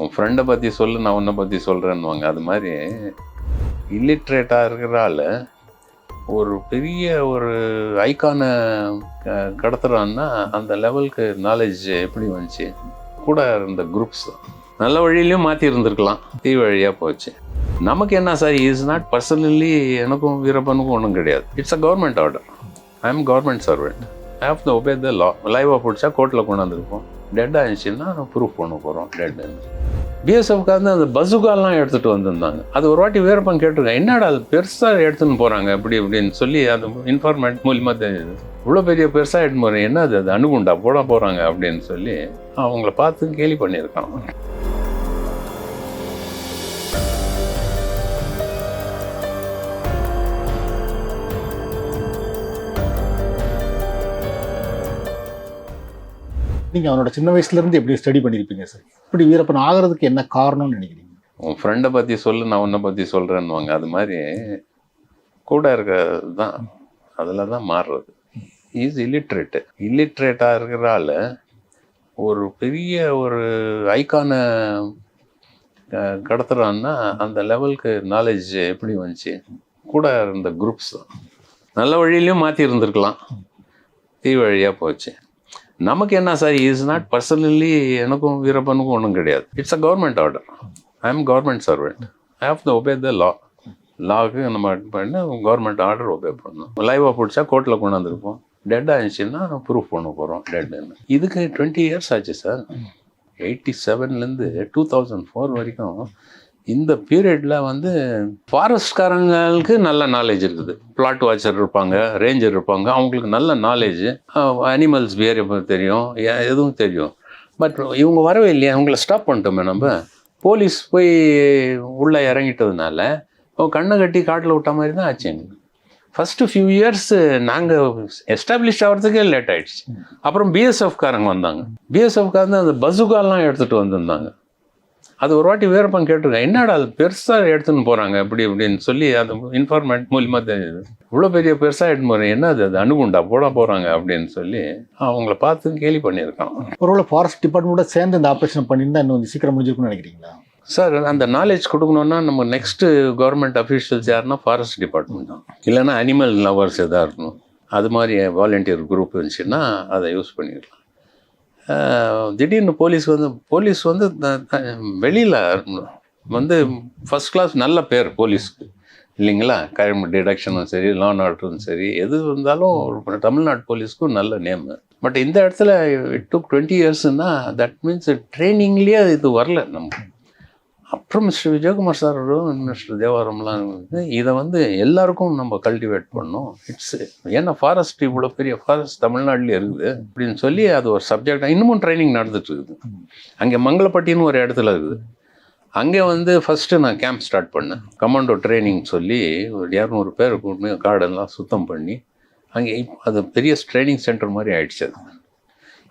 உன் ஃப்ரெண்டை பற்றி சொல்லு நான் உன்னை பற்றி சொல்கிறேன்னுவாங்க அது மாதிரி இல்லிட்ரேட்டாக இருக்கிற ஆள் ஒரு பெரிய ஒரு ஐக்கானை கடத்துறான்னா அந்த லெவலுக்கு நாலேஜ் எப்படி வந்துச்சு? கூட இருந்த குரூப்ஸ் நல்ல வழியிலையும் மாற்றி இருந்திருக்கலாம். தீ வழியாக போச்சு. நமக்கு என்ன சார் இஸ் நாட் பர்சனலி எனக்கும் வீரப்பனுக்கும் ஒன்றும் கிடையாது. It's a government order I am government servant I have to obey the law லைவாக பிடிச்சா கோர்ட்டில் கொண்டாந்துருப்போம். டெட்டாக இருந்துச்சுன்னா ப்ரூஃப் பண்ண போகிறோம் டெட்டுன்னு பிஎஸ்எஃப்க்கு வந்து அந்த பசுகாலாம் எடுத்துகிட்டு வந்திருந்தாங்க. அது ஒரு வாட்டி வீரப்பன் கேட்டிருக்கேன். என்னடா அது பெருசாக எடுத்துன்னு போகிறாங்க அப்படி இப்படின்னு சொல்லி அது இன்ஃபார்மேட் மூலியமாக தெரியுது. இவ்வளோ பெரிய பெருசாக எடுத்துன்னு போகிறேன் என்ன அது? அது அணுகுண்டா? போட போகிறாங்க அப்படின்னு சொல்லி அவங்கள பார்த்து கேலி பண்ணியிருக்கான். நீங்கள் அவனோட சின்ன வயசுலேருந்து எப்படி ஸ்டடி பண்ணியிருப்பீங்க சார் இப்படி வீரப்பன் ஆகிறதுக்கு என்ன காரணம்னு நினைக்கிறீங்க? உன் ஃப்ரெண்டை பற்றி சொல்லு நான் உன்னை பற்றி சொல்கிறேன்னுவாங்க அது மாதிரி கூட இருக்கிறது தான் அதில் தான் மாறுறது இஸ் இல்லிட்ரேட்டு இல்லிட்ரேட்டாக இருக்கிறால ஒரு பெரிய ஒரு ஐக்கானை கடத்துறான்னா அந்த லெவலுக்கு நாலேஜ் எப்படி வந்துச்சு? கூட இருந்த குரூப்ஸ் தான். நல்ல வழியிலையும் மாற்றி இருந்திருக்கலாம். தீ வழியாக போச்சு. நமக்கு என்ன சார் இஸ் நாட் பர்சனலி எனக்கும் வீரப்பனுக்கும் ஒன்றும் கிடையாது. It's a government order I am government servant I have to obey the law lock நம்ம பண்ணி கவர்மெண்ட் ஆர்டர் ஒபே பண்ணணும். லைவாக பிடிச்சா கோர்ட்டில் கொண்டாந்துருப்போம். டெட்டாக இருந்துச்சுன்னா ப்ரூஃப் பண்ண போகிறோம் டெட்டுன்னு இதுக்கு டுவெண்ட்டி இயர்ஸ் ஆச்சு சார் எயிட்டி செவன்லேருந்து டூ தௌசண்ட் ஃபோர் வரைக்கும் இந்த பீரியடில் வந்து ஃபாரஸ்ட்காரங்களுக்கு நல்ல நாலேஜ் இருக்குது. பிளாட் வாட்சர் இருப்பாங்க ரேஞ்சர் இருப்பாங்க அவங்களுக்கு நல்ல நாலேஜ் அனிமல்ஸ் பிஹேவியர் தெரியும் எதுவும் தெரியும். பட் இவங்க வரவே இல்லையா அவங்கள ஸ்டாப் பண்ணிட்டோமே நம்ம. போலீஸ் போய் உள்ளே இறங்கிட்டதுனால அவங்க கண்ணை கட்டி காட்டில் விட்ட மாதிரி தான் ஆச்சு எங்களுக்கு. ஃபஸ்ட்டு ஃபியூ இயர்ஸ் நாங்கள் எஸ்டாப்ளிஷ் ஆகிறதுக்கே லேட் ஆகிடுச்சு அப்புறம் பிஎஸ்எஃப் காரங்க வந்தாங்க. பிஎஸ்எஃப் காரங்க அந்த பசுகாலாம் எடுத்துகிட்டு வந்திருந்தாங்க. அது ஒரு வாட்டி வீரப்பன் கேட்டிருக்கேன் என்னடா அது பெருசாக எடுத்துன்னு போகிறாங்க அப்படி இப்படின்னு சொல்லி அது இன்ஃபார்மேட் மூலியமாக தெரியுது. இவ்வளோ பெரிய பெருசாக எடுத்துன்னு போகிறேன் என்ன அது? அது அணுகுண்டா? போட போகிறாங்க அப்படின்னு சொல்லி அவங்கள பார்த்து கேலி பண்ணியிருக்கான். ஒருவேளை ஃபாரஸ்ட் டிபார்ட்மெண்ட்டோட சேர்ந்து இந்த ஆப்ரேஷன் பண்ணியிருந்தா இன்னும் கொஞ்சம் சீக்கிரம் முடிஞ்சிருக்கும்னு நினைக்கிறீங்களா? சார் அந்த நாலேஜ் கொடுக்கணுன்னா நம்ம நெக்ஸ்ட்டு கவர்மெண்ட் அஃபீஷியல்ஸ் யாருன்னா ஃபாரஸ்ட் டிபார்ட்மெண்ட் தான். இல்லைன்னா அனிமல் லவர்ஸ் எதாக இருக்கணும். அது மாதிரி வாலண்டியர் குரூப் இருந்துச்சுன்னா அதை யூஸ் பண்ணிக்கலாம் ஆஹ் திடீர்னு போலீஸ் வந்து போலீஸ் வந்து வெளியில் வந்து ஃபஸ்ட் கிளாஸ் நல்ல பேர் போலீஸ்க்கு. இல்லைங்களா? கிரைம் டிடக்ஷனும் சரி லா ஆர்டரும் சரி எது இருந்தாலும் தமிழ்நாடு போலீஸ்க்கும் நல்ல நேம் பட் இந்த இடத்துல இட் டுக் டுவெண்ட்டி இயர்ஸ்னால் தட் மீன்ஸ் ட்ரைனிங்லேயே இது வரல நமக்கு அப்புறம் மிஸ்டர் விஜயகுமார் சார் மிஸ்டர் தேவாரம்லாம் வந்து இதை வந்து எல்லாருக்கும் நம்ம கல்டிவேட் பண்ணோம் இட்ஸ் ஏன்னா ஃபாரஸ்ட் இவ்வளோ பெரிய ஃபாரஸ்ட் தமிழ்நாட்டிலே இருக்குது. அப்படின்னு சொல்லி அது ஒரு சப்ஜெக்டாக இன்னமும் ட்ரைனிங் நடந்துட்டு இருக்குது. அங்கே மங்களப்பட்டின்னு ஒரு இடத்துல இருக்குது. அங்கே வந்து ஃபஸ்ட்டு நான் கேம்ப் ஸ்டார்ட் பண்ணேன். கமாண்டோ ட்ரைனிங் சொல்லி ஒரு இரநூறு பேர் கூட்டு கார்டெல்லாம் சுத்தம் பண்ணி அங்கே அது பெரிய ட்ரைனிங் சென்டர் மாதிரி ஆயிடுச்சு அது.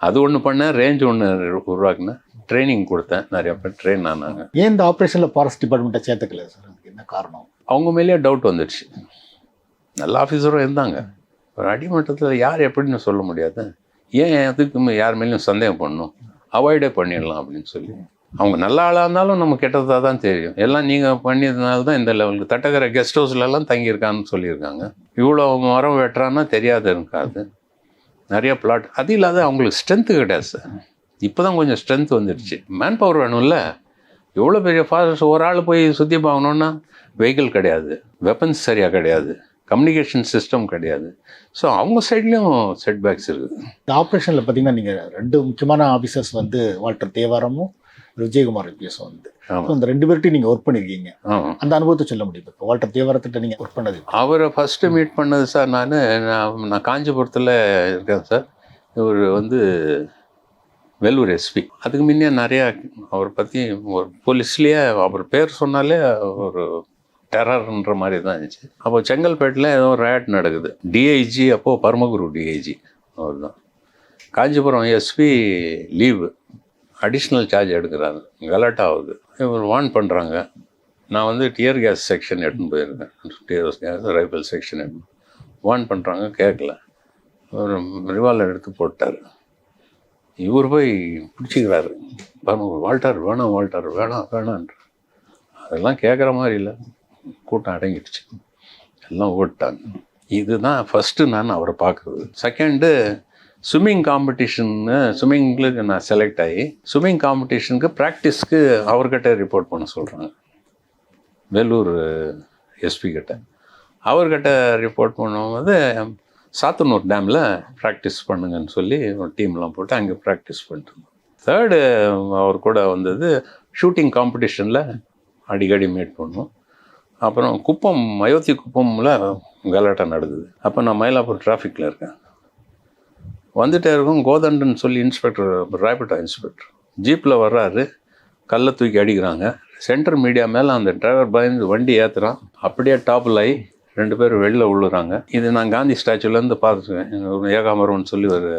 அது ஒன்று பண்ணேன் ரேஞ்ச் ஒன்று உருவாக்குனேன். ட்ரைனிங் கொடுத்தேன். நிறைய பேர் ட்ரெயின் ஆனாங்க. ஏன் இந்த ஆப்ரேஷனில் ஃபாரஸ்ட் டிபார்ட்மெண்ட்டை சேர்த்துக்கல சார் அதுக்கு என்ன காரணம்? அவங்க மேலேயே டவுட் வந்துடுச்சு நல்ல ஆஃபீஸரும் இருந்தாங்க. ஒரு அடிமட்டத்தில் யார் எப்படின்னு சொல்ல முடியாது. ஏன் எதுக்கு யார் மேலேயும் சந்தேகம் பண்ணணும்? அவாய்டே பண்ணிடலாம் அப்படின்னு சொல்லி. அவங்க நல்ல ஆளாக இருந்தாலும் நம்ம கெட்டதாக தான் தெரியும். எல்லாம் நீங்கள் பண்ணியதுனால தான் இந்த லெவலுக்கு தட்டக்கரை கெஸ்ட் ஹவுஸ்லலாம் தங்கியிருக்கான்னு சொல்லியிருக்காங்க. இவ்வளோ மரம் வெட்டுறான்னா தெரியாது இருக்காது. நிறைய பிளாட் அது இல்லாத அவங்களுக்கு ஸ்ட்ரென்த்து கிடையாது சார் இப்போ தான் கொஞ்சம் ஸ்ட்ரென்த் வந்துடுச்சு. மேன் பவர் வேணும்ல. எவ்வளோ பெரிய ஃபாரஸ்ட் ஒரு ஆள் போய் சுற்றி பார்க்கணுன்னா வெஹிக்கிள் கிடையாது. வெப்பன்ஸ் சரியாக கிடையாது. கம்யூனிகேஷன் சிஸ்டம் கிடையாது. ஸோ அவங்க சைட்லேயும் செட்பேக்ஸ் இருக்குது இந்த ஆப்ரேஷனில் பார்த்தீங்கன்னா நீங்கள் ரெண்டு முக்கியமான ஆஃபீஸர்ஸ் வந்து வால்டர் தேவாரமும் விஜயகுமார் ஐபிஎஸும் வந்து. இந்த ரெண்டு பேர்ட்டையும் நீங்கள் ஒர்க் பண்ணியிருக்கீங்க அந்த அனுபவத்தை சொல்ல முடியும்? இப்போ வால்டர் தேவாரத்திட்ட நீங்கள் ஒர்க் பண்ணது அவரை ஃபஸ்ட்டு மீட் பண்ணது சார் நான் நான் நான் காஞ்சிபுரத்தில் இருக்கேன் சார் இவர் வந்து வெல்லூர் எஸ்பி அதுக்கு முன்னே நிறையா அவரை பற்றி ஒரு போலீஸ்லேயே அவர் பேர் சொன்னாலே ஒரு டெரர்ன்ற மாதிரி தான் இருந்துச்சு. அப்போ செங்கல்பேட்டில் ஏதோ ரேட் நடக்குது. டிஐஜி அப்போது பரமகுரு டிஐஜி அவர் தான் Kanchipuram SP leave additional charge எடுக்கிறாங்க. கலாட்டா ஆகுது. இவர் வார்ன் பண்ணுறாங்க நான் வந்து டியர் கேஸ் செக்ஷன் எடுத்துன்னு போயிருக்கேன் டியர் கேஸ் ரைஃபிள் செக்ஷன் எடுத்து. வார்ன் பண்ணுறாங்க கேட்கல ஒரு ரிவால்வர் எடுத்து போட்டார். இவர் போய் பிடிச்சிக்கிறாரு. வேணும் வால்டர் வேணாம் வால்டர் வேணாம் வேணான்ற அதெல்லாம் கேட்குற மாதிரி இல்லை. கூட்டம் அடங்கிடுச்சு. எல்லாம் ஓட்டாங்க. இதுதான் ஃபஸ்ட்டு நான் அவரை பார்க்குறது செகண்டு ஸ்விம்மிங் காம்படிஷன்னு ஸ்விம்மிங்கில் நான் செலக்ட் ஆகி ஸ்விம்மிங் காம்படிஷனுக்கு ப்ராக்டிஸ்க்கு அவர்கிட்ட ரிப்போர்ட் பண்ண சொல்கிறாங்க வேலூர் எஸ்பி கிட்ட. அவர்கிட்ட ரிப்போர்ட் பண்ணும்போது சாத்தனூர் டேமில் ப்ராக்டிஸ் பண்ணுங்கன்னு சொல்லி ஒரு டீம்லாம் போட்டு அங்கே ப்ராக்டிஸ் பண்ணிட்டு இருந்தோம். தேர்டு அவர் கூட வந்தது ஷூட்டிங் காம்படிஷனில் அடிக்கடி மீட் பண்ணோம் அப்புறம் குப்பம் அயோத்தி குப்பமில் கலாட்டம் நடந்தது. அப்போ நான் மயிலாப்பூர் டிராஃபிக்கில் இருக்கேன். வந்துட்டே இருக்கும் கோதண்டன் சொல்லி இன்ஸ்பெக்டர் ராபிட்டா இன்ஸ்பெக்டர் ஜீப்பில் வர்றாரு கல்லை தூக்கி அடிக்கிறாங்க. சென்டர் மீடியா மேலே அந்த டிரைவர் பயந்து வண்டி ஏற்றுறான் அப்படியே டாப்பில் ஆகி ரெண்டு பேரும் வெளில உள்ளுறாங்க. இது நான் காந்தி ஸ்டாச்சுலேருந்து பார்த்துருக்கேன். ஏகாம்பரம்னு சொல்லி ஒரு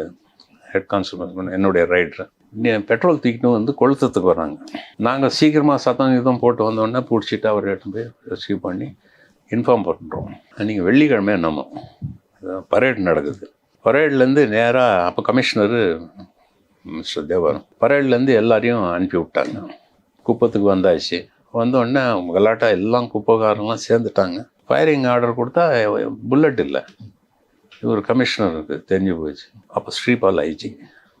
ஹெட் கான்ஸ்டபிள் என்னுடைய ரைடர் பெட்ரோல் தூக்கிட்டு வந்து கொளுத்தத்துக்கு வராங்க நாங்கள் சீக்கிரமாக சத்தம் இதம் போட்டு வந்தோடனே பிடிச்சிட்டு அவர் எடுத்து போய் ரெஸ்கியூ பண்ணி இன்ஃபார்ம் பண்ணுறோம் அன்றைக்கி வெள்ளிக்கிழமை நம்ம பரேட் நடக்குது. பரேட்லேருந்து நேராக அப்போ கமிஷனரு மிஸ்டர் தேவாரம் பரேட்லேருந்து எல்லாரையும் அனுப்பி விட்டாங்க. குப்பத்துக்கு வந்தாச்சு. வந்தோடனே கலாட்டா எல்லாம் குப்பைக்காரங்களாம் சேர்ந்துட்டாங்க. ஃபயரிங் ஆர்டர் கொடுத்தா புல்லட் இல்லை. இவர் கமிஷனருக்கு தெரிஞ்சு போச்சு அப்போ ஸ்ரீபால் ஐஜி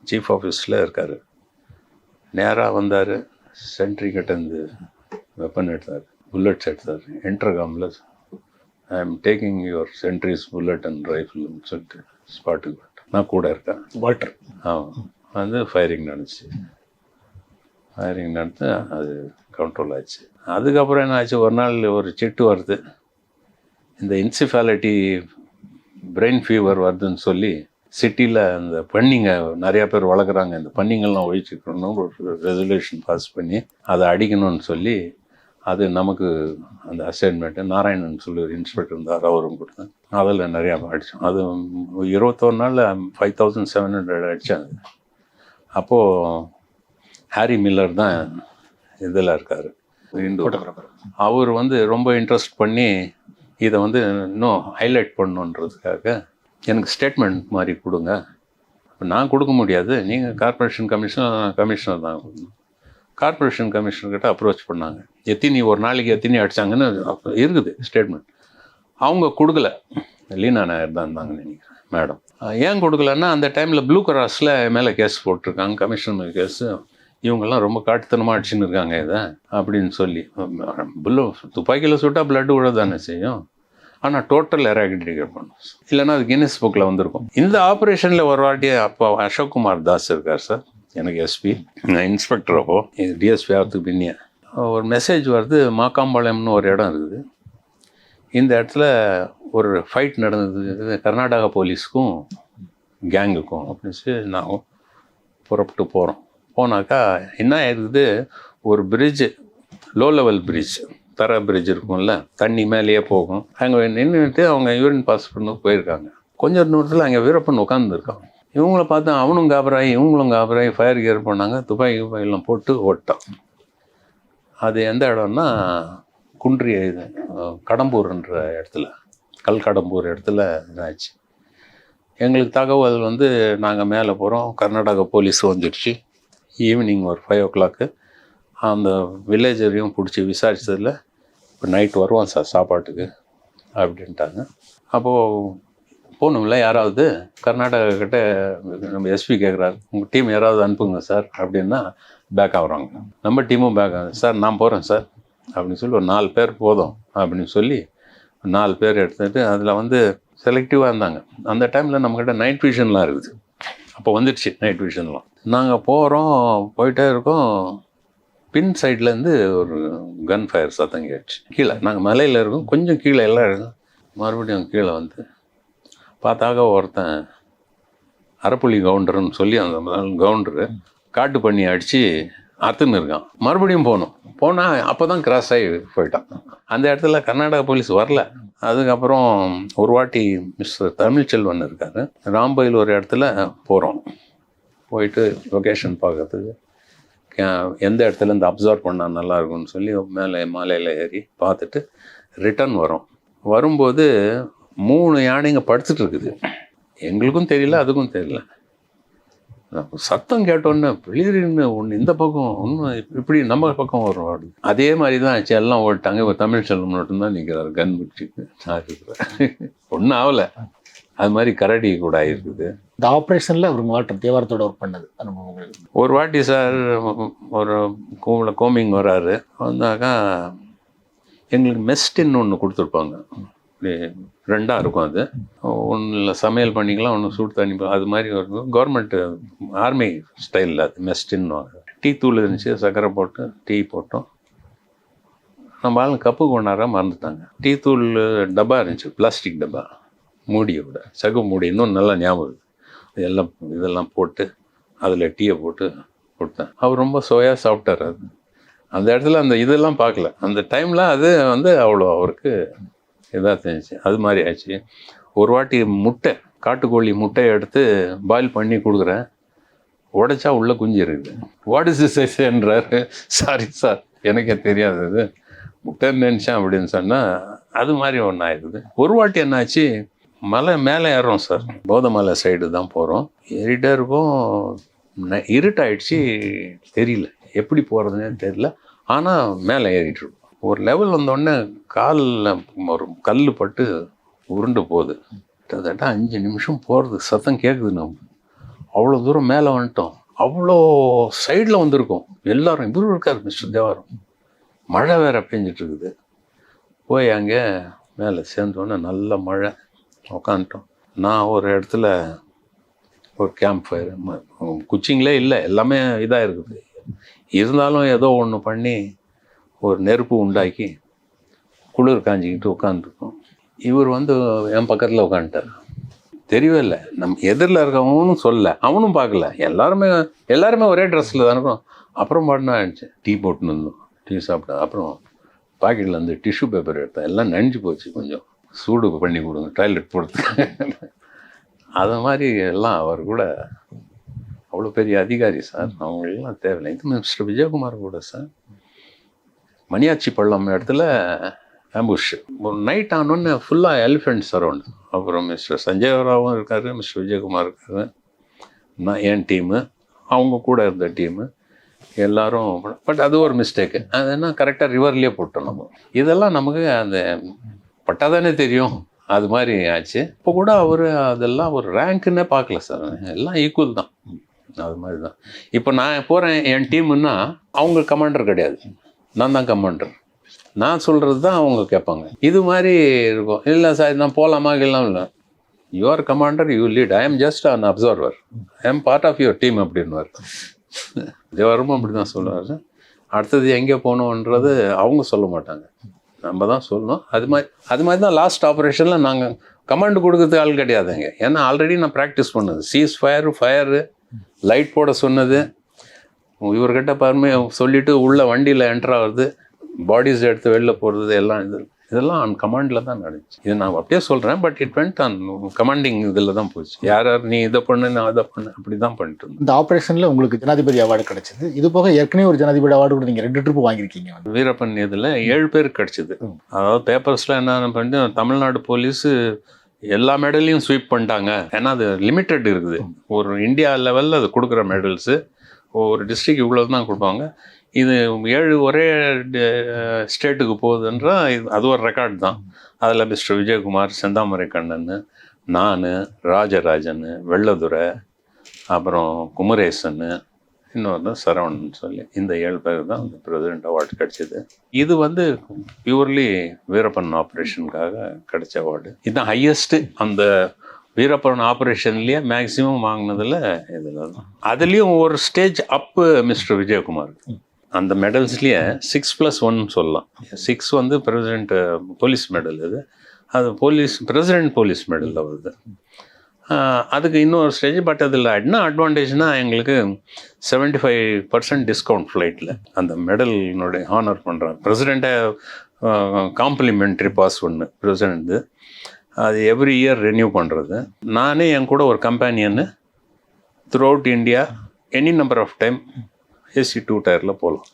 சீஃப் ஆஃபீஸில் இருக்கார். நேராக வந்தார் சென்ட்ரி கிட்டேருந்து வெப்பன் எடுத்தார் புல்லட்ஸ் எடுத்தார். என்ட்ரகாமில் I am taking your sentries bullet and ரைஃபிள்னு சொல்லிட்டு ஸ்பாட்டுக்கு நான் கூட இருக்கேன். வால்டர் ஆமாம் வந்து ஃபயரிங் நடந்துச்சு. ஃபயரிங் நடந்து அது கண்ட்ரோல் ஆச்சு. அதுக்கப்புறம் என்ன ஆச்சு ஒரு நாள் ஒரு சிட்டு வருது. இந்த இன்சிஃபாலிட்டி பிரெயின் ஃபீவர் வருதுன்னு சொல்லி சிட்டியில் அந்த பண்ணிங்க நிறையா பேர் வளர்க்குறாங்க. இந்த பண்ணிங்கள்லாம் ஒழிச்சுக்கணும்னு ஒரு ரெசல்யூஷன் பாஸ் பண்ணி அதை அடிக்கணும்னு சொல்லி அது நமக்கு அந்த அசைன்மெண்ட்டு நாராயணன் சொல்லி ஒரு இன்ஸ்பெக்டர் இருந்தார் அவரும் கொடுத்தேன். அதில் நிறையா அடித்தோம் அது இருபத்தோரு நாளில் ஃபைவ் தௌசண்ட் செவன் ஹண்ட்ரட் அடித்தாங்க அப்போது ஹாரி மில்லர் தான் இதில் இருக்கார். ஃபோட்டோகிராஃபர் அவர் வந்து ரொம்ப இன்ட்ரெஸ்ட் பண்ணி இதை வந்து இன்னும் ஹைலைட் பண்ணணுன்றதுக்காக எனக்கு ஸ்டேட்மெண்ட் மாதிரி கொடுங்க. நான் கொடுக்க முடியாது. நீங்கள் கார்ப்பரேஷன் கமிஷனர் கமிஷனர் தான். கொடுக்கணும் கார்பரேஷன் கமிஷனர்கிட்ட அப்ரோச் பண்ணாங்க. எத்தினி ஒரு நாளைக்கு எத்தினி அடிச்சாங்கன்னு இருக்குது ஸ்டேட்மெண்ட் அவங்க கொடுக்கல. லீனா நாயர் தான் இருந்தாங்க நினைக்கிறேன் மேடம் ஏன் கொடுக்கலன்னா அந்த டைமில் ப்ளூ கிராஸில் மேலே கேஸ் போட்டிருக்காங்க கமிஷன் மேலே கேஸு இவங்கெல்லாம் ரொம்ப காட்டுத்தனமாக அடிச்சுன்னு இருக்காங்க இதை அப்படின்னு சொல்லி. புல்லு துப்பாக்கியில் சுட்டால் பிளட் விழ தானே செய்யும் ஆனால் டோட்டல் எராகிடிகேட் பண்ணும் இல்லைன்னா அது கின்னஸ் புக்கில் வந்திருக்கும். இந்த ஆப்ரேஷனில் ஒரு வாட்டி அப்போ அசோக்குமார் தாஸ் இருக்கார் சார். எனக்கு எஸ்பி நான் இன்ஸ்பெக்டர் அப்போ. இது டிஎஸ்பி ஆகிறதுக்கு பின்னே. ஒரு மெசேஜ் வருது மாக்காம்பாளையம்னு ஒரு இடம் இருக்குது. இந்த இடத்துல ஒரு ஃபைட் நடந்தது. கர்நாடகா போலீஸ்க்கும் கேங்குக்கும் அப்படின்னு சொல்லி நான் புறப்பட்டு போகிறோம் போனாக்கா என்ன இருக்குது ஒரு பிரிட்ஜு லோ லெவல் பிரிட்ஜ் தர பிரிட்ஜ் இருக்கும்ல தண்ணி மேலேயே போகும். அங்கே நின்றுட்டு அவங்க யூரின் பாஸ் பண்ண போயிருக்காங்க. கொஞ்சம் தூரத்தில் அங்கே வீரப்பன் உட்காந்துருக்கான் இவங்கள பார்த்தா அவனும் காபராகி இவங்களும் காபராகி ஃபயர் கியர் பண்ணாங்க துப்பாக்கி துப்பாக்கிலாம் போட்டு ஓட்டான். அது எந்த இடம்னா குன்றிய இது கடம்பூர்ன்ற இடத்துல கல்கடம்பூர் இடத்துல இதாச்சு. எங்களுக்கு தகவல் வந்து நாங்கள் மேலே போகிறோம் கர்நாடகா போலீஸ் வந்துடுச்சு. ஈவினிங் ஒரு ஃபைவ் ஓ கிளாக்கு அந்த வில்லேஜரையும் பிடிச்சி விசாரித்ததில் இப்போ நைட் வருவான் சார் சாப்பாட்டுக்கு அப்படின்ட்டாங்க. அப்போது போகணும்ல யாராவது? கர்நாடகா கிட்ட நம்ம எஸ்பி கேட்குறாரு உங்கள் டீம் யாராவது அனுப்புங்க சார் அப்படின்னா பேக் ஆகுறாங்க நம்ம டீமும் பேக் ஆகுது. சார் நான் போகிறேன் சார் அப்படின்னு சொல்லி ஒரு நாலு பேர் போதும் அப்படின்னு சொல்லி நாலு பேர் எடுத்துகிட்டு அதில் வந்து செலக்டிவாக இருந்தாங்க. அந்த டைமில் நம்மக்கிட்ட நைட் விஷன்லாம் இருக்குது. அப்போ வந்துடுச்சு நைட் விஷன்லாம் நாங்கள் போகிறோம் போயிட்டே இருக்கோம். பின் சைட்லேருந்து ஒரு கன் ஃபயர் சத்தம் கேட்டுச்சு. கீழே நாங்கள் மலையில் இருக்கோம். கொஞ்சம் கீழே எல்லாம் இருக்கும் மறுபடியும் கீழே வந்து பார்த்தாக்க ஒருத்தன் அரைப்புள்ளி கவுண்டர்னு சொல்லி அந்த கவுண்டரு காட்டு பண்ணி அடித்து அத்துன்னு இருக்கான். மறுபடியும் போகணும் போனால் அப்போ தான் கிராஸ் ஆகி போயிட்டான். அந்த இடத்துல கர்நாடகா போலீஸ் வரல. அதுக்கப்புறம் ஒரு வாட்டி மிஸ்டர் தமிழ்ச்செல்வன் இருக்கார். ராம்பயில் ஒரு இடத்துல போகிறோம் போயிட்டு லொக்கேஷன் பார்க்கறதுக்கு. கே- எந்த இடத்துல இந்த அப்சர்வ் பண்ணால் நல்லாயிருக்கும்னு சொல்லி மேலே மாலையில் ஏறி பார்த்துட்டு ரிட்டர்ன் வரும். வரும்போது மூணு யானைங்க படுத்துட்டு இருக்குது எங்களுக்கும் தெரியல அதுக்கும் தெரியல. சத்தம் கேட்டோன்னே வெளியிருந்து ஒன்று இந்த பக்கம் ஒன்று இப்படி நம்ம பக்கம் வரும் அப்படி. அதே மாதிரி தான் ஆச்சு. எல்லாம் ஓட்டாங்க இப்போ தமிழ் செல்வம் மட்டும்தான் நிற்கிறார் கன் பிடிச்சிட்டு நான் இருக்கிறேன் ஒன்றும் ஆகலை. அது மாதிரி கரடி கூட ஆயிருக்குது. இந்த ஆப்ரேஷனில் அவர் வால்டர் தேவாரத்தோட ஒர்க் பண்ணது அனுபவம் உங்களுக்கு ஒரு வாட்டி சார் ஒரு கோவில் கோமிங் வராரு. வந்தாக்கா எங்களுக்கு மெஸ்டின்னு ஒன்று கொடுத்துருப்பாங்க. ரெண்டாக இருக்கும் அது. ஒன்றில் சமையல் பண்ணிக்கலாம் ஒன்று சூடு தண்ணி அது மாதிரி ஒரு கவர்மெண்ட்டு ஆர்மி ஸ்டைலில் அது மெஸ்டின்னு டீ தூள் இருந்துச்சு சர்க்கரை போட்டு டீ போட்டோம். நம்ம ஆளுங்க கப்பு கொண்டாட மறந்துட்டாங்க. டீ தூள் டப்பா இருந்துச்சு பிளாஸ்டிக் டப்பா. மூடியோட. சகு மூடி இன்னும் நல்லா ஞாபகம் இதெல்லாம் எல்லாம் இதெல்லாம் போட்டு அதில் டீயை போட்டு கொடுத்தேன். அவர் ரொம்ப சுவையாக சாப்பிட்டார் அது. அந்த இடத்துல அந்த இதெல்லாம் பார்க்கல. அந்த டைமில் அது வந்து அவ்வளோ அவருக்கு இதாக தெரிஞ்சுச்சு. அது மாதிரி ஆச்சு ஒரு வாட்டி முட்டை காட்டுக்கோழி முட்டையை எடுத்து பாயில் பண்ணி கொடுக்குறேன். உடைச்சா உள்ளே குஞ்சு இருக்குது. வாட் இஸ் திஸ் என்றாரு. சாரி சார் எனக்கே தெரியாது அது. முட்டைன்னு நினச்சேன் அப்படின்னு சொன்னால் அது மாதிரி ஒன்று ஆயிடுது ஒரு வாட்டி என்னாச்சு மலை மேலே ஏறுறோம் சார். போதமலை சைடு தான் போகிறோம் ஏறிட்டே இருக்கோம். ந- இருட்டாயிடுச்சு. தெரியல. எப்படி போகிறதுனே தெரியல. ஆனால் மேலே ஏறிட்டு இருக்கோம். ஒரு லெவல் வந்தோடனே காலில் ஒரு கல் பட்டு உருண்டு போகுது. கிட்டத்தட்ட அஞ்சு நிமிஷம் போகிறது சத்தம் கேட்குது நம்ம அவ்வளோ தூரம் மேலே வந்துட்டோம். அவ்வளோ சைடில் வந்திருக்கோம். எல்லாரும் இவரும் இருக்கார் மிஸ்டர் தேவாரம். மழை வேற பெஞ்சிட்ருக்குது போய் அங்கே மேலே சேர்ந்தோன்னே நல்ல மழை. உக்காந்துட்டோம். நான் ஒரு இடத்துல ஒரு கேம்ப் ஃபயர் குச்சிங்களே இல்லை எல்லாமே இதாக இருக்குது இருந்தாலும் ஏதோ ஒன்று பண்ணி ஒரு நெருப்பு உண்டாக்கி குளிர் காஞ்சிக்கிட்டு உட்காந்துருக்கோம் இவர் வந்து என் பக்கத்தில் உட்காந்துட்டார் தெரியவே இல்லை நம்ம எதிரில் இருக்கவனும் சொல்ல அவனும் பார்க்கல எல்லாருமே எல்லாருமே ஒரே ட்ரெஸ்ஸில் தான் இருக்கோம். அப்புறம் பாடினா ஆயிடுச்சு. டீ போட்டுன்னு இருந்தோம் டீ சாப்பிட்டேன் அப்புறம் பாக்கெட்டில் வந்து டிஷ்யூ பேப்பர் எடுத்தேன். எல்லாம் நனைஞ்சு போச்சு கொஞ்சம். சூடு பண்ணி கொடுங்க டாய்லெட் போகிறதுக்கு அது மாதிரி எல்லாம் அவர் கூட அவ்வளோ பெரிய அதிகாரி சார். அவங்களெல்லாம் தேவையில்லை. இது மிஸ்டர் விஜயகுமார் கூட சார். மணியாச்சி பள்ளம் இடத்துல ஆம்புஷ் ஒரு நைட் ஆனோன்னு ஃபுல்லாக எலிஃபென்ட் சரௌண்ட் அப்புறம் மிஸ்டர் சஞ்சய் ராவும் இருக்கார் மிஸ்டர் விஜயகுமார் இருக்காரு. நான் என் டீமு அவங்க கூட இருந்த டீமு எல்லாரும் பட் அது ஒரு மிஸ்டேக்கு அது என்ன கரெக்டாக ரிவர்லேயே போட்டோம் நம்ம. இதெல்லாம் நமக்கு அந்த பட்டாதானே தெரியும்? அது மாதிரி ஆச்சு. இப்போ கூட அவர் அதெல்லாம் ஒரு ரேங்க்குன்னே பார்க்கல சார். எல்லாம் ஈக்குவல் தான். அது மாதிரி தான். இப்போ நான் போகிறேன் என் டீமுன்னா அவங்க கமாண்டர் கிடையாது. நான் தான் கமாண்டர் நான் சொல்கிறது தான் அவங்க கேட்பாங்க. இது மாதிரி இருக்கும். இல்லை சார் நான் போகலாமா இல்லை. இல்லை your commander you lead I am just an observer I am part of your team அப்படின்வார் தேவரும் அப்படி தான் சொல்லுவார். அடுத்தது எங்கே போகணுன்றது அவங்க சொல்ல மாட்டாங்க. நம்ம தான் சொல்லணும். அது மாதிரி அது மாதிரி தான் லாஸ்ட் ஆப்ரேஷனில் நாங்கள் கமாண்ட் கொடுக்கறதுக்கு ஆள் கிடையாதுங்க. ஏன்னா ஆல்ரெடி நான் ப்ராக்டிஸ் பண்ணது. சீஸ் ஃபயரு ஃபயரு லைட் போட சொன்னது. இவர்கிட்ட பாருமே சொல்லிட்டு உள்ள வண்டியில் என்ட்ரு ஆகுறது பாடிஸ் எடுத்து வெளில போகிறது எல்லாம் இது. இதெல்லாம் ஆன் கமாண்டில் தான் நடந்துச்சு. இது நான் அப்படியே சொல்கிறேன் but it went on commanding இதில் தான் போச்சு. யார் யார் நீ இதை பண்ணு நான் அதை பண்ணு அப்படி தான் பண்ணிட்டு இருந்தோம். இந்த ஆப்ரேஷனில் உங்களுக்கு ஜனாதிபதி அவார்டு கிடைச்சது. இது போக ஏற்கனவே ஒரு ஜனாதிபதி அவார்டு கூட நீங்கள் ரெண்டு ட்ரிப்பு வாங்கியிருக்கீங்க வீரப்பன் இதில் ஏழு பேர் கிடச்சிது. அதாவது பேப்பர்ஸில் என்ன பண்ணிட்டு தமிழ்நாடு போலீஸு எல்லா மெடலையும் ஸ்வீப் பண்ணிட்டாங்க. ஏன்னா அது லிமிட்டட் இருக்குது. ஒரு இந்தியா லெவலில் அது கொடுக்குற மெடல்ஸு ஒரு டிஸ்ட்ரிக்ட் இவ்வளோ தான் கொடுப்பாங்க. இது ஏழு ஒரே ஸ்டேட்டுக்கு போகுதுன்ற இது அது ஒரு ரெக்கார்டு தான். அதில் மிஸ்டர் விஜயகுமார் செந்தாமரை கண்ணன் நான் ராஜராஜன் வெள்ளதுரை அப்புறம் குமரேசன் இன்னொரு சரவணன் சொல்லி இந்த ஏழு பேர் தான் அந்த பிரசிடென்ட் அவார்டு கிடச்சிது. இது வந்து பியூர்லி வீரப்பன் ஆப்ரேஷனுக்காக கிடைச்ச அவார்டு இதுதான் ஹையஸ்ட்டு அந்த வீரப்பன் ஆப்ரேஷன்லேயே மேக்ஸிமம் வாங்கினதில் இதில் தான். அதுலேயும் ஒரு ஸ்டேஜ் அப்பு மிஸ்டர் விஜயகுமார் அந்த மெடல்ஸ்லேயே சிக்ஸ் ப்ளஸ் ஒன் சொல்லலாம். சிக்ஸ் வந்து பிரசிடென்ட் போலீஸ் மெடல் இது. அது போலீஸ் பிரசிடென்ட் போலீஸ் மெடலில் வருது அதுக்கு இன்னொரு ஸ்டேஜ் பட் அதில் என்ன அட்வான்டேஜ்னால் எங்களுக்கு செவன்ட்டி ஃபைவ் பர்சன்ட் டிஸ்கவுண்ட் ஃப்ளைட்டில் அந்த மெடலினுடைய ஹானர் பண்ணுறாங்க பிரசிடெண்ட்டை காம்ப்ளிமெண்ட்ரி பாஸ் ஒன்று பிரசிடெண்ட் அது எவ்ரி இயர் ரெனியூ பண்ணுறது நானே என் கூட ஒரு கம்பெனியன்னு throughout India any number of time AC two டயரில் போகலாம்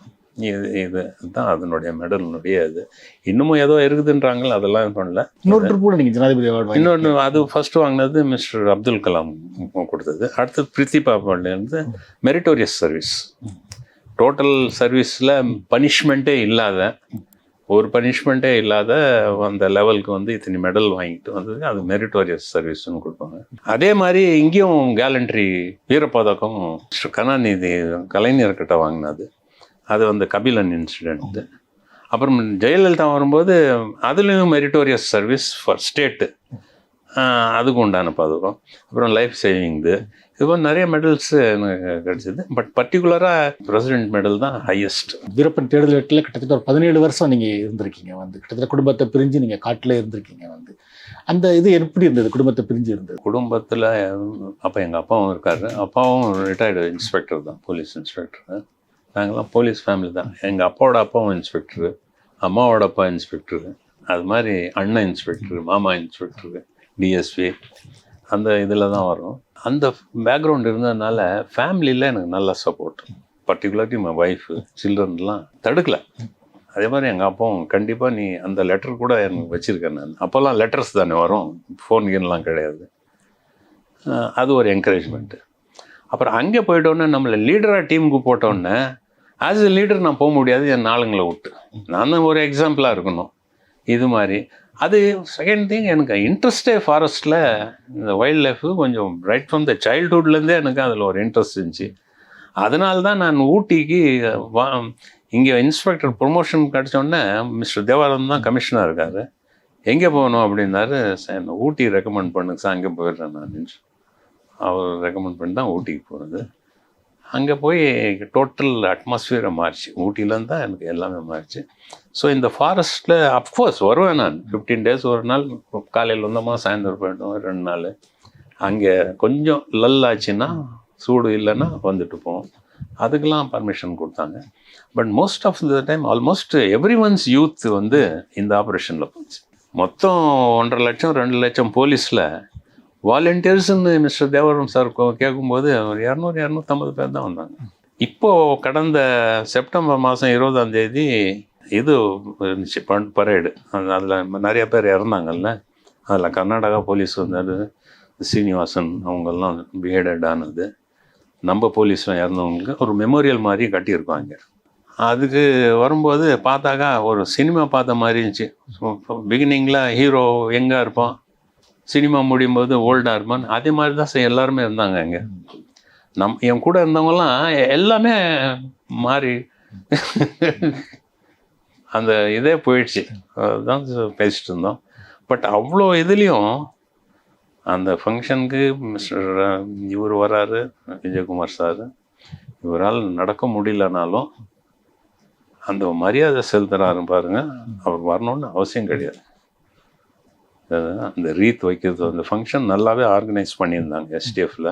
இது இது தான் அதனுடைய மெடலினுடைய இது. இன்னமும் ஏதோ இருக்குதுன்றாங்களே அதெல்லாம் பண்ணல. இன்னொரு ட்ரிப் கூட நீங்கள் ஜனாதிபதி அவார்டு இன்னொன்று அது ஃபர்ஸ்ட் வாங்கினது மிஸ்டர் அப்துல் கலாம் கொடுத்தது. அடுத்தது பிரித்திபா பாண்டிலேருந்து மெரிட்டோரியஸ் சர்வீஸ் டோட்டல் சர்வீஸில் பனிஷ்மெண்ட்டே இல்லாத ஒரு பனிஷ்மெண்ட்டே இல்லாத அந்த லெவலுக்கு வந்து இத்தனை மெடல் வாங்கிட்டு வந்தது. அது மெரிட்டோரியஸ் சர்வீஸ்னு கொடுப்பாங்க. அதே மாதிரி இங்கேயும் கேலண்ட்ரி வீரப்பதக்கம் மிஸ்டர் கலைஞர்கிட்ட வாங்கினது. அது வந்து கபிலன் இன்சிடென்ட்டு அப்புறம் ஜெயலலிதா வரும்போது அதுலேயும் மெரிட்டோரியஸ் சர்வீஸ் ஃபார் ஸ்டேட்டு அதுக்கு உண்டான பதக்கம். அப்புறம் லைஃப் சேவிங்து இது. மாதிரி நிறைய மெடல்ஸ் எனக்கு கிடச்சிது. பட் பர்டிகுலராக பிரசிடென்ட் மெடல் தான் ஹையஸ்ட் வீரப்பன் தேடுதல் எட்டில் கிட்டத்தட்ட ஒரு பதினேழு வருஷம் நீங்கள் இருந்திருக்கீங்க வந்து. கிட்டத்தட்ட குடும்பத்தை பிரிஞ்சு நீங்கள் காட்டில் இருந்திருக்கீங்க வந்து. அந்த இது எப்படி இருந்தது? குடும்பத்தை பிரிஞ்சு இருந்தது? குடும்பத்தில் அப்போ எங்கள் அப்பாவும் இருக்காரு. அப்பாவும் ரிட்டையர்டு இன்ஸ்பெக்டர் தான் போலீஸ் இன்ஸ்பெக்டர் நாங்களாம் போலீஸ் ஃபேமிலி தான். எங்கள் அப்பாவோட அப்பாவும் இன்ஸ்பெக்டரு அம்மாவோட அப்பா இன்ஸ்பெக்டரு அது மாதிரி அண்ணன் இன்ஸ்பெக்டர் மாமா இன்ஸ்பெக்டரு டிஎஸ்பி அந்த இதில் தான் வரும். அந்த பேக்ரவுண்ட் இருந்ததுனால ஃபேமிலியில் எனக்கு நல்ல சப்போர்ட் பர்டிகுலர்லி மை ஒய்ஃபு சில்ட்ரன்லாம் தடுக்கல. அதே மாதிரி எங்கள் அப்பாவும் கண்டிப்பாக நீ அந்த லெட்டர் கூட எனக்கு வச்சுருக்கேன் நான். அப்போல்லாம் லெட்டர்ஸ் தானே வரும். ஃபோன் கீன்லாம் கிடையாது. அது ஒரு என்கரேஜ்மெண்ட்டு அப்புறம் அங்கே போயிட்டோன்னே நம்மளை லீடராக டீமுக்கு போட்டோன்னே ஆஸ் எ லீடர் நான் போக முடியாது என் ஆளுங்களை விட்டு. நான் தான் ஒரு எக்ஸாம்பிளாக இருக்கணும். இது மாதிரி. அது செகண்ட் திங் எனக்கு இன்ட்ரெஸ்டே ஃபாரஸ்ட்டில் இந்த வைல்ட் லைஃபு கொஞ்சம் ரைட் ஃப்ரம் த சைல்டுஹுட்லேருந்தே எனக்கு அதில் ஒரு இன்ட்ரெஸ்ட் இருந்துச்சு. அதனால தான் நான் ஊட்டிக்கு வா இங்கே இன்ஸ்பெக்டர் ப்ரொமோஷன் கிடச்சோடனே மிஸ்டர் தேவானந்த் தான் கமிஷனாக இருக்கார். எங்கே போகணும் அப்படின்னாரு சார் என்னை ஊட்டி ரெக்கமெண்ட் பண்ணுங்க சார் அங்கே போயிடுறேன் நான். அவர் ரெக்கமெண்ட் பண்ணி தான் ஊட்டிக்கு போகிறது அங்கே போய் டோட்டல் அட்மாஸ்ஃபியர் மாறிச்சு. ஊட்டியிலேருந்து தான் எனக்கு எல்லாமே மாறிச்சு. ஸோ இந்த ஃபாரஸ்ட்டில் அஃப்கோர்ஸ் வருவேன் நான். ஃபிஃப்டீன் டேஸ் ஒரு நாள் காலையில் வந்தோமா சாயந்தரம் போயிட்டோம் ரெண்டு நாள். அங்கே கொஞ்சம் லல் ஆச்சுன்னா சூடு இல்லைன்னா வந்துட்டு போவோம். அதுக்கெல்லாம் பர்மிஷன் கொடுத்தாங்க. But most of the time almost every once youth வந்து இந்த ஆப்ரேஷனில் போச்சு. மொத்தம் ஒன்றரை லட்சம் ரெண்டு லட்சம் போலீஸில் வாலண்டியர்ஸ்னு மிஸ்டர் தேவரம் சார் கேட்கும்போது ஒரு இரநூறு இரநூத்தம்பது பேர் தான் வந்தாங்க. இப்போது கடந்த செப்டம்பர் மாதம் இருபதாம் தேதி இது இருந்துச்சு பண் பரேடு. அதில் நிறைய பேர் இறந்தாங்கல்ல. அதில் கர்நாடகா போலீஸ் வந்தார் சீனிவாசன் அவங்கெல்லாம் பிஹேடட் ஆனது. நம்ம போலீஸில் இறந்தவங்களுக்கு ஒரு மெமோரியல் மாதிரி கட்டியிருப்பாங்க அதுக்கு வரும்போது பார்த்தாக்கா ஒரு சினிமா பார்த்த மாதிரி இருந்துச்சு. பிகினிங்கில் ஹீரோ எங்கே இருப்பான்? சினிமா முடியும் போது ஓல்ட் இருப்பான் அதே மாதிரி தான் எல்லாருமே இருந்தாங்க அங்கே. நம் என் கூட இருந்தவங்கலாம் எல்லாமே மாறி அந்த இதே போயிடுச்சு. அதுதான் பேசிட்டு இருந்தோம். பட் அவ்வளோ இதுலேயும் அந்த ஃபங்க்ஷனுக்கு மிஸ்டர் இவர் வராரு விஜயகுமார் சார். இவரால் நடக்க முடியலனாலும் அந்த மரியாதை செலுத்துகிறாரு பாருங்க. அவர் வரணும்னு அவசியம் கிடையாது. அந்த ரீத் வைக்கிறது அந்த ஃபங்க்ஷன் நல்லாவே ஆர்கனைஸ் பண்ணியிருந்தாங்க எஸ்டிஎஃப்பில்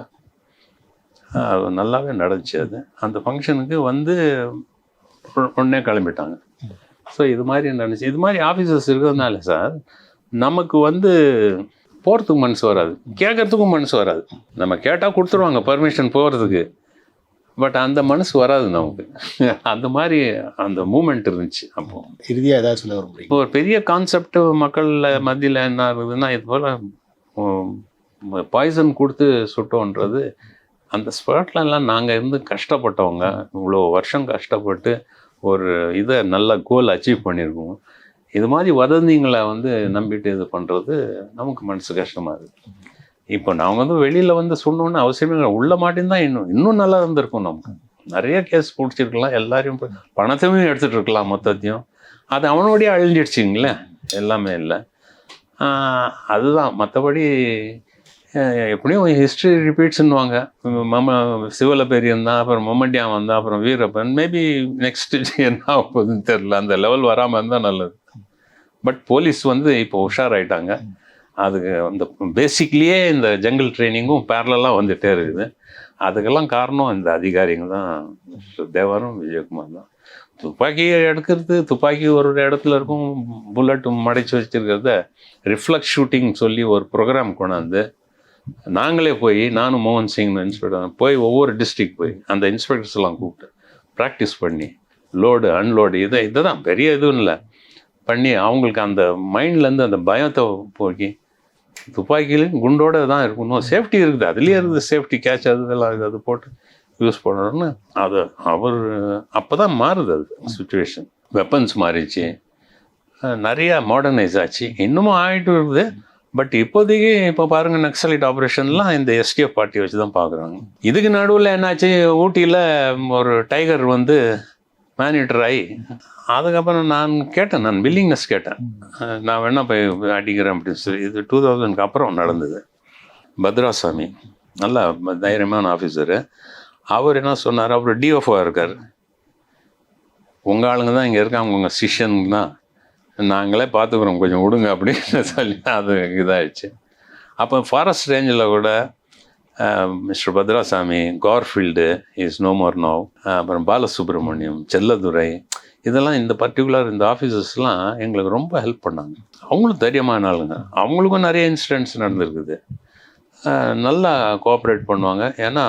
அது நல்லாவே நடந்துச்சு அது. அந்த ஃபங்க்ஷனுக்கு வந்து உடனே கிளம்பிட்டாங்க. ஸோ இது மாதிரி நடந்துச்சு. இது மாதிரி ஆஃபீஸர்ஸ் இருக்கிறதுனால சார் நமக்கு வந்து போகிறதுக்கு மனசு வராது. கேட்கறதுக்கும் மனசு வராது. நம்ம கேட்டால் கொடுத்துருவாங்க பர்மிஷன் போகிறதுக்கு பட் அந்த மனசு வராது நமக்கு. அந்த மாதிரி அந்த மூமெண்ட் இருந்துச்சு அப்போ. இறுதியாக ஏதாவது சொல்ல வர முடியும் இப்போ ஒரு பெரிய கான்செப்ட் மக்கள் மத்தியில் என்ன இருக்குதுன்னா இது போல் பாய்சன் கொடுத்து சுட்டோன்றது அந்த ஸ்பாட்லலாம் நாங்கள் இருந்து கஷ்டப்பட்டவங்க இவ்வளோ வருஷம் கஷ்டப்பட்டு ஒரு இதை நல்ல கோல் அச்சீவ் பண்ணியிருக்கோம் இது மாதிரி வதந்திங்களை வந்து நம்பிட்டு இது பண்ணுறது நமக்கு மனசு கஷ்டமாக இருக்குது இப்போ நான் வந்து வெளியில் வந்து சொன்னோன்னு அவசியமே இல்லை. உள்ள மாட்டின்னு இன்னும். இன்னும் நல்லா இருந்திருக்கும் நமக்கு. நிறைய கேஸ் பிடிச்சிருக்கலாம். எல்லாரையும் பணத்தையும் எடுத்துகிட்டு இருக்கலாம் மொத்தத்தையும். அது அவனோடய அழிஞ்சிடுச்சிங்களே. எல்லாமே இல்லை. அதுதான். மற்றபடி எப்படியும் ஹிஸ்ட்ரி ரிப்பீட்ஸ்ன்னுவாங்க மம சிவல பெரியன் தான் அப்புறம் மொமண்டியா வந்தான் அப்புறம் வீரப்பன். மேபி நெக்ஸ்ட் என்ன ஆக போகுதுன்னு தெரில அந்த லெவல் வராமல் இருந்தால் நல்லது. பட் போலீஸ் வந்து இப்போ உஷாராயிட்டாங்க. அதுக்கு அந்த பேசிக்லியே இந்த ஜங்கிள் ட்ரைனிங்கும் பேரலாக வந்துகிட்டே இருக்குது. அதுக்கெல்லாம் காரணம் இந்த அதிகாரிங்க தான். தேவரும் விஜயகுமார் தான். துப்பாக்கியை எடுக்கிறது துப்பாக்கி ஒரு இடத்துல இருக்கும் புல்லட் மடைச்சு வச்சிருக்கிறத ரிஃப்ளெக்ட் ஷூட்டிங் சொல்லி ஒரு ப்ரோக்ராம் கொண்டாந்து நாங்களே போய் நானும் மோகன் சிங் இன்ஸ்பெக்டர் போய் ஒவ்வொரு டிஸ்ட்ரிக்ட் போய் அந்த இன்ஸ்பெக்டர்ஸ்லாம் கூப்பிட்டு ப்ராக்டிஸ் பண்ணி லோடு அன்லோடு இதை இதுதான். பெரிய இதுவும் இல்லை. பண்ணி அவங்களுக்கு அந்த மைண்ட்லேருந்து அந்த பயத்தை போக்கி துப்பாக்கியிலையும் குண்டோட தான் இருக்கணும் சேஃப்டி இருக்குது. அதுலேயே இருக்குது சேஃப்டி கேட்ச் அது இதெல்லாம் இருக்குது அது போட்டு யூஸ் பண்ணணும்னு அது அவர் அப்போ தான் மாறுது அது சுச்சுவேஷன் வெப்பன்ஸ் மாறிச்சு நிறையா மாடர்னைஸ் ஆச்சு. இன்னமும் ஆகிட்டு இருக்குது. பட் இப்போதைக்கு இப்போ பாருங்கள் நக்சலைட் ஆப்ரேஷன்லாம் இந்த எஸ்டிஎஃப் பார்ட்டி வச்சு தான் பார்க்குறாங்க இதுக்கு நடுவில் என்னாச்சு? ஊட்டியில் ஒரு டைகர் வந்து மேனிட்டர் ஆகி அதுக்கப்புறம் நான் கேட்டேன் நான் வில்லிங்னஸ் கேட்டேன். நான் வேணா போய் அடிக்கிறேன் அப்படின்னு சொல்லி. இது டூ தௌசண்ட்க்கு அப்புறம் நடந்தது. பத்ராசாமி நல்ல தைரியமான ஆஃபீஸரு அவர் என்ன சொன்னார்? அவர் டிஎஃப்ஓ இருக்கார். உங்கள் ஆளுங்க தான் இங்கே இருக்காங்க உங்கள் சிஷ்யனுக்கு தான் நாங்களே பார்த்துக்குறோம் கொஞ்சம் விடுங்க அப்படின்னு சொல்லி அது இதாகிடுச்சு அப்போ ஃபாரஸ்ட் ரேஞ்சில் கூட mister Pathrasamy Garfield is no more now அப்புறம் பாலசுப்ரமணியம் செல்லதுரை இதெல்லாம் இந்த பர்டிகுலர் இந்த ஆஃபீஸர்ஸ்லாம் எங்களுக்கு ரொம்ப ஹெல்ப் பண்ணாங்க. அவங்களும் தைரியமான ஆளுங்க. அவங்களுக்கும் நிறைய இன்சிடென்ட்ஸ் நடந்திருக்குது. நல்லா கோஆப்ரேட் பண்ணுவாங்க. ஏன்னா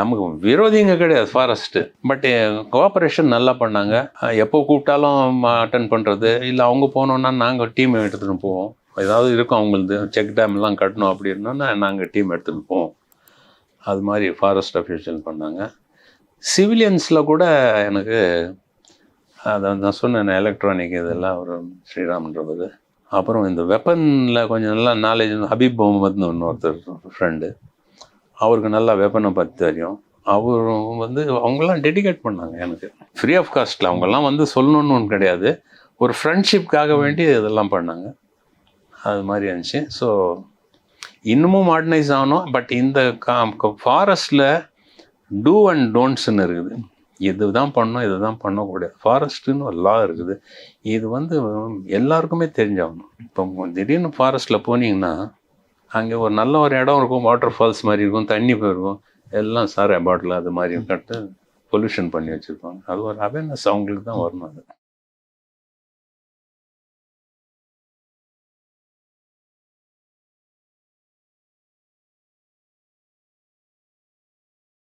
நமக்கு விரோதிங்க கிடையாது ஃபாரஸ்ட்டு பட் கோஆப்ரேஷன் நல்லா பண்ணாங்க. எப்போ கூப்பிட்டாலும் அட்டன் பண்ணுறது இல்லை அவங்க போனோன்னா நாங்கள் டீம் எடுத்துகிட்டு போவோம். ஏதாவது இருக்கும் அவங்களுக்கு செக் டேம்லாம் கட்டணும் அப்படின்னா நாங்கள் டீம் எடுத்துகிட்டு போவோம். அது மாதிரி ஃபாரஸ்ட் அஃபிஷியல் பண்ணாங்க. சிவிலியன்ஸில் கூட எனக்கு அதை நான் சொன்னேன் எலக்ட்ரானிக் இதெல்லாம் ஒரு ஸ்ரீராம்ன்றவர் அப்புறம் இந்த வெப்பனில் கொஞ்சம் நல்லா நாலேஜ் ஹபீப் முகமதுன்னு இன்னொருத்தர் ஃப்ரெண்டு அவருக்கு நல்லா வெப்பனை பற்றி தெரியும். அவரும் வந்து அவங்கெல்லாம் டெடிகேட் பண்ணாங்க எனக்கு. ஃப்ரீ ஆஃப் காஸ்ட்டில் அவங்கெல்லாம் வந்து சொல்லணும்னு ஒன்று கிடையாது. ஒரு ஃப்ரெண்ட்ஷிப்காக வேண்டி இதெல்லாம் பண்ணாங்க. அது மாதிரி இருந்துச்சு. ஸோ இன்னமும் மாடர்னைஸ் ஆகணும். பட் இந்த ஃபாரஸ்டில் டூ அண்ட் டோன்ட்ஸ்னு இருக்குது. இதுதான் பண்ணணும் இதுதான் பண்ணக்கூடாது ஃபாரஸ்ட்டுன்னு ஒரு லா இருக்குது. இது வந்து எல்லாருக்குமே தெரிஞ்சாகணும். இப்போ திடீர்னு ஃபாரஸ்ட்டில் போனீங்கன்னா அங்கே ஒரு நல்ல ஒரு இடம் இருக்கும் வாட்டர் ஃபால்ஸ் மாதிரி இருக்கும் தண்ணி போயிருக்கும். எல்லாம் சார் பாட்டில் அது மாதிரி கட்டு பொல்யூஷன் பண்ணி வச்சுருப்பாங்க. அது ஒரு அவேர்னஸ் அவங்களுக்கு தான் வரணும் அது.